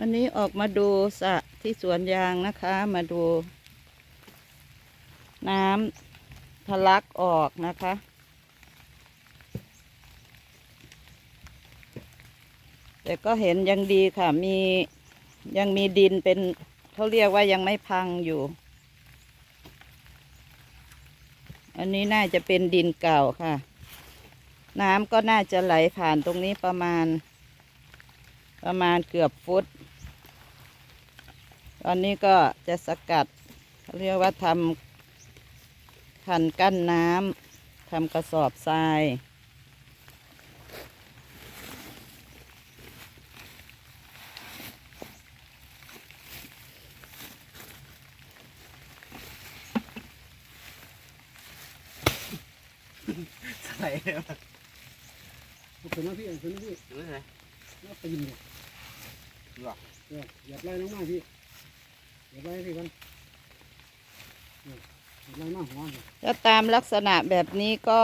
วันนี้ออกมาดูสะที่สวนยางนะคะ มาดู น้ำทะลักออกนะคะ แต่ก็เห็นยังดีค่ะ มียังมีดินเป็นเขาเรียกว่ายังไม่พังอยู่ อันนี้น่าจะเป็นดินเก่าค่ะ น้ำก็น่าจะไหลผ่านตรงนี้ประมาณประมาณเกือบฟุต ตอนนี้ก็จะสกัดเขาเรียกว่าทำคันกั้นน้ำทำกระสอบทรายใส่เลยเอาขึ้นมาพี่เอาขึ้นมาพี่รู้ไหมแล้วไปยิงเนี่ยหรอเอออย่าไล่น้องมาพี่ อย่าไล่พี่กันอออย่าไล่มาหัวพี่ถ้าตามลักษณะแบบนี้ก็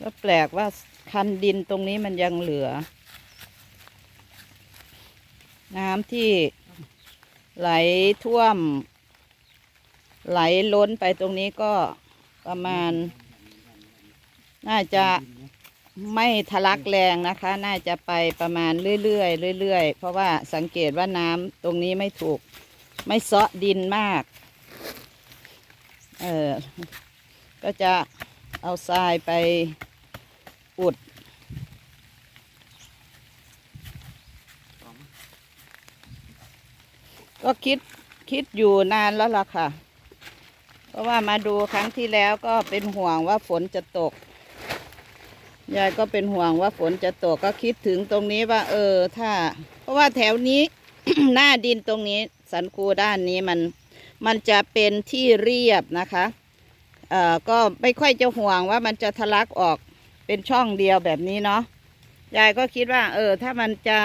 ก็แปลกว่าคันดินตรงนี้มันยังเหลือ น้ำที่ไหลท่วม ไหลล้นไปตรงนี้ก็ประมาณ น่าจะ ไม่ทะลักแรงนะคะ น่าจะไปประมาณเรื่อยๆเรื่อยๆ เพราะว่าสังเกตว่าน้ำตรงนี้ไม่ถูก ไม่เซาะดินมาก เออก็จะเอาทรายไปอุด ก็คิดคิดอยู่นานแล้วล่ะค่ะ เพราะว่ามาดูครั้งที่แล้วก็เป็นห่วงว่าฝนจะตก ยายก็เป็นห่วงว่าฝนจะตกก็คิดถึงตรงนี้ว่า เออ ถ้า เพราะว่าแถวนี้ หน้าดินตรงนี้ สันคูด้านนี้มัน มันจะเป็นที่เรียบนะคะเอ่อก็ไม่ค่อยจะห่วงว่ามันจะทะลักออกเป็นช่องเดียวแบบนี้เนาะยายก็คิดว่า เออ ถ้ามันจะ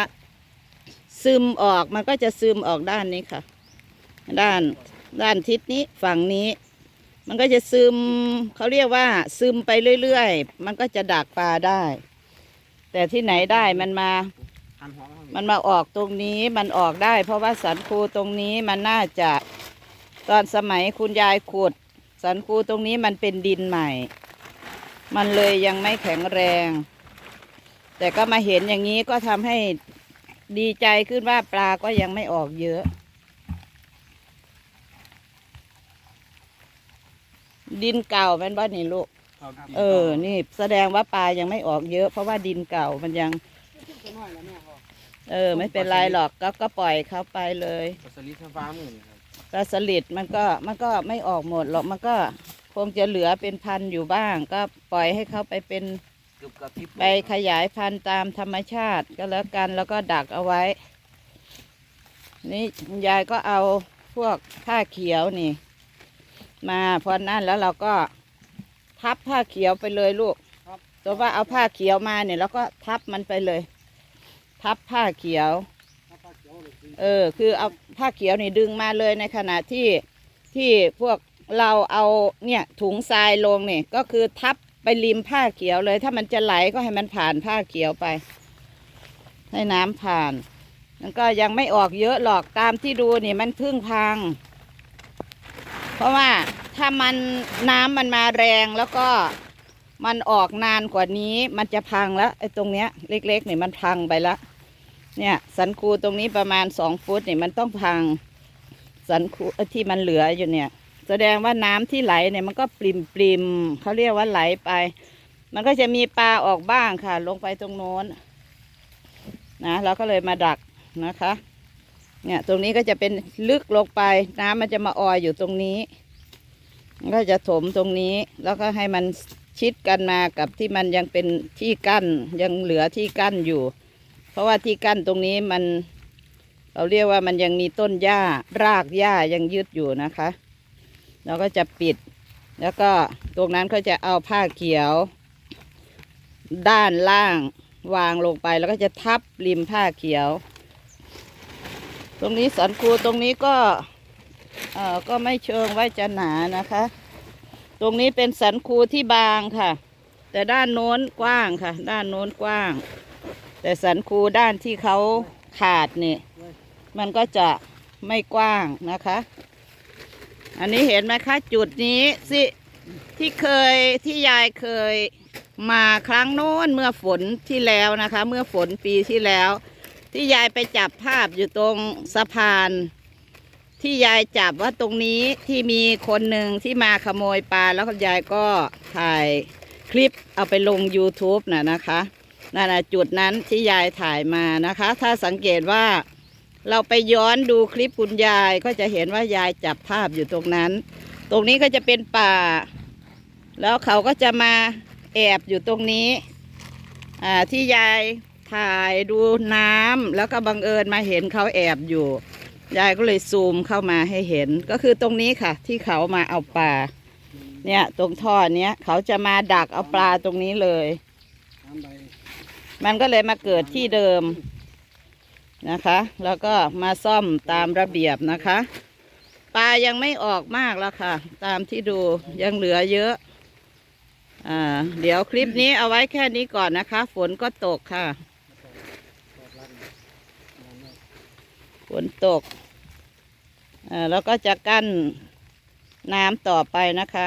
ซึมออกมันก็จะซึมออกด้านนี้ค่ะ ด้านด้านทิศนี้ฝั่งนี้ มันก็จะซึมเขาเรียกว่า ซึมไปเรื่อยๆ มันก็จะดักปลาได้ แต่ที่ไหนได้มันมา มันมาออกตรงนี้มันออกได้ เพราะว่าสันคูตรงนี้มันน่าจะตอนสมัยคุณยายขุด สันคูตรงนี้มันเป็นดินใหม่ มันเลยยังไม่แข็งแรง แต่ก็มาเห็นอย่างนี้ก็ทำให้ดีใจขึ้นว่าปลาก็ยังไม่ออกเยอะ ดินเก่าเป็นบ้านนี่ลูกเออ นี่แสดงว่าปลายังไม่ออกเยอะ เพราะว่าดินเก่ามันยังตัวน้อยแล้วแม่พ่อเออ ไม่เป็นไรหรอกก็ก็ปล่อยเขาไปเลยปัสลิดฟ้ามือนี่ครับปลาสลิดมันก็มันก็ไม่ออกหมดหรอกมันก็คงจะเหลือเป็นพันอยู่บ้าง ก็ปล่อยให้เขาไปเป็นเกือบกับที่ไปขยายพันธุ์ตามธรรมชาติก็แล้วกันแล้วก็ดักเอาไว้ นี่ยายก็เอาพวกผ้าเขียวนี่ มาพอนั่นแล้วเราก็ทับผ้าเขียวไปเลยลูกตัวว่าเอาผ้าเขียวมาเนี่ยแล้วก็ทับมันไปเลย ทับผ้าเขียวถ้าปลาเขียวเลยคือเออ คือเอาผ้าเขียวนี่ดึงมาเลยในขณะที่ที่พวกเราเอาเนี่ยถุงทรายลงเนี่ยก็คือทับไปริมผ้าเขียวเลย ถ้ามันจะไหลก็ให้มันผ่านผ้าเขียวไป ให้น้ำผ่าน มันก็ยังไม่ออกเยอะหรอกตามที่ดูนี่มันเพึ่งพัง เพราะว่าถ้ามันน้ำมันมาแรงแล้วก็มันออกนานกว่านี้มันจะพังแล้วไอ้ตรงเนี้ยเล็กๆเนี่ยมันพังไปแล้วเนี่ย สันคูตรงนี้ประมาณสองฟุตเนี่ยมันต้องพัง สันคูที่มันเหลืออยู่เนี่ย แสดงว่าน้ำที่ไหลเนี่ยมันก็ปริมปริมเขาเรียกว่าไหลไป มันก็จะมีปลาออกบ้างค่ะ ลงไปตรงโน้นนะเราก็เลยมาดักนะคะ เนี่ยตรงนี้ก็จะเป็นลึกลงไปน้ำมันจะมาออยอยู่ตรงนี้ก็จะถมตรงนี้แล้วก็ให้มันชิดกันมากับที่มันยังเป็นที่กั้นยังเหลือที่กั้นอยู่ เพราะว่าที่กั้นตรงนี้มัน เราเรียกว่ามันยังมีต้นหญ้ารากหญ้ายังยึดอยู่นะคะเราก็จะปิด แล้วก็ตรงนั้นก็จะเอาผ้าเขียว ด้านล่างวางลงไปแล้วก็จะทับริมผ้าเขียว ตรงนี้สันคูตรงนี้ก็เอ่อก็ไม่เชิงว่าจะหนานะคะ ตรงนี้เป็นสันคูที่บางค่ะ แต่ด้านโน้นกว้างค่ะ ด้านโน้นกว้าง แต่สันคูด้านที่เขาขาดนี่มันก็จะไม่กว้างนะคะ อันนี้เห็นไหมคะ จุดนี้สิที่เคยที่ยายเคยมาครั้งโน้นเมื่อฝนที่แล้วนะคะ เมื่อฝนปีที่แล้ว ที่ยายไปจับภาพอยู่ตรงสะพาน ที่ยายจับว่าตรงนี้ที่มีคนหนึ่งที่มาขโมยปลาแล้วยายก็ถ่ายคลิปเอาไปลง YouTube น่ะนะคะนั่นนะจุดนั้นที่ยายถ่ายมานะคะ ถ้าสังเกตว่าเราไปย้อนดูคลิปคุณยายก็จะเห็นว่ายายจับภาพอยู่ตรงนั้น ตรงนี้ก็จะเป็นป่า แล้วเขาก็จะมาแอบอยู่ตรงนี้ อ่าที่ยาย ถ่ายดูน้ำแล้วก็บังเอิญมาเห็นเขาแอบอยู่ ยายก็เลยซูมเข้ามาให้เห็น ก็คือตรงนี้ค่ะ ที่เขามาเอาปลา เนี่ยตรงท่อเนี้ยเขาจะมาดักเอาปลาตรงนี้เลย มันก็เลยมาเกิดที่เดิมนะคะ แล้วก็มาซ่อมตามระเบียบนะคะ ปลายังไม่ออกมากแล้วค่ะ ตามที่ดูยังเหลือเยอะ อ่า เดี๋ยวคลิปนี้เอาไว้แค่นี้ก่อนนะคะ ฝนก็ตกค่ะ ตอดรัดนั่น ฝนตก เราแล้วก็จะกั้นน้ำต่อไปนะคะ